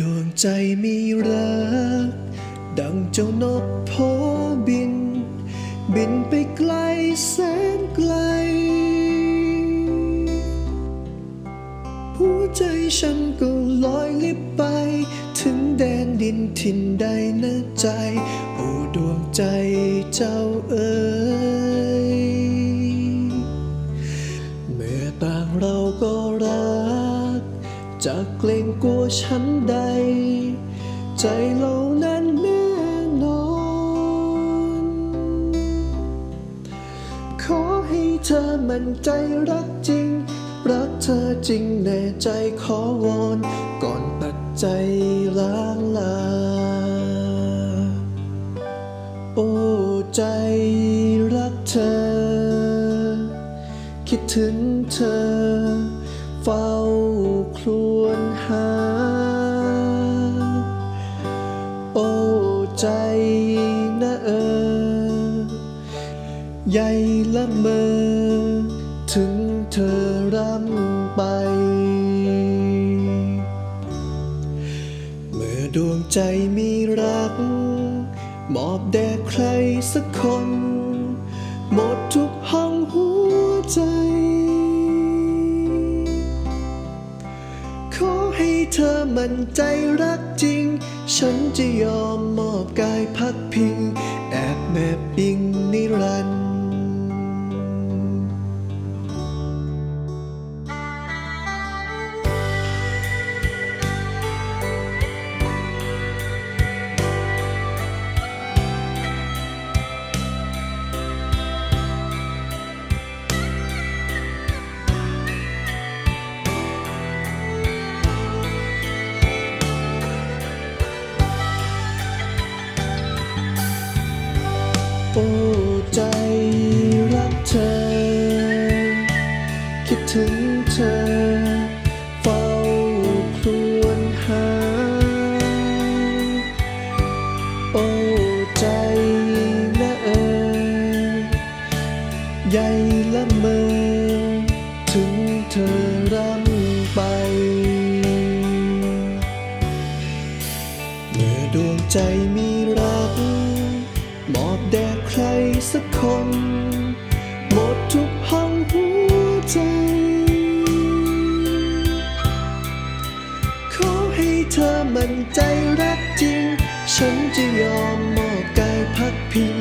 ดวงใจมีรัก ดังเจ้านกโพบิน บินไปไกลแสนไกล หัวใจฉันก็ลอยลิบไป ถึงแดนดินถิ่นใดนะใจ โอ้ดวงใจเจ้าเอ๋ย จะเกรงกลัวฉันใด ใจเรานั้นแน่นอน ขอให้เธอมั่นใจรักจริง รักเธอจริงแน่ใจขอวอน ก่อนตัดใจล้างลา โอ้ใจรักเธอ คิดถึงเธอ เฝ้าครวญหา โอ้ใจนะเออใหญ่ละเมอ ถึงเธอรำไป เมื่อดวงใจมีรัก มอบแด่ใครสักคน หมดทุกห้องหัวใจ เธอมั่นใจรักจริง ฉันจะยอมมอบกายพักพิง แอบแมบอิง โอ้ใจรักเธอ คิดถึงเธอ เฝ้าครวญหา โอ้ใจนะเออใหญ่ละเมอถึงเธอรำไป เมื่อดวงใจมีรัก มอบแด่ใครสักคน หมดทุกห้องหัวใจ ขอให้เธอมั่นใจรักจริง ฉันจะยอมมอบกายพักผิด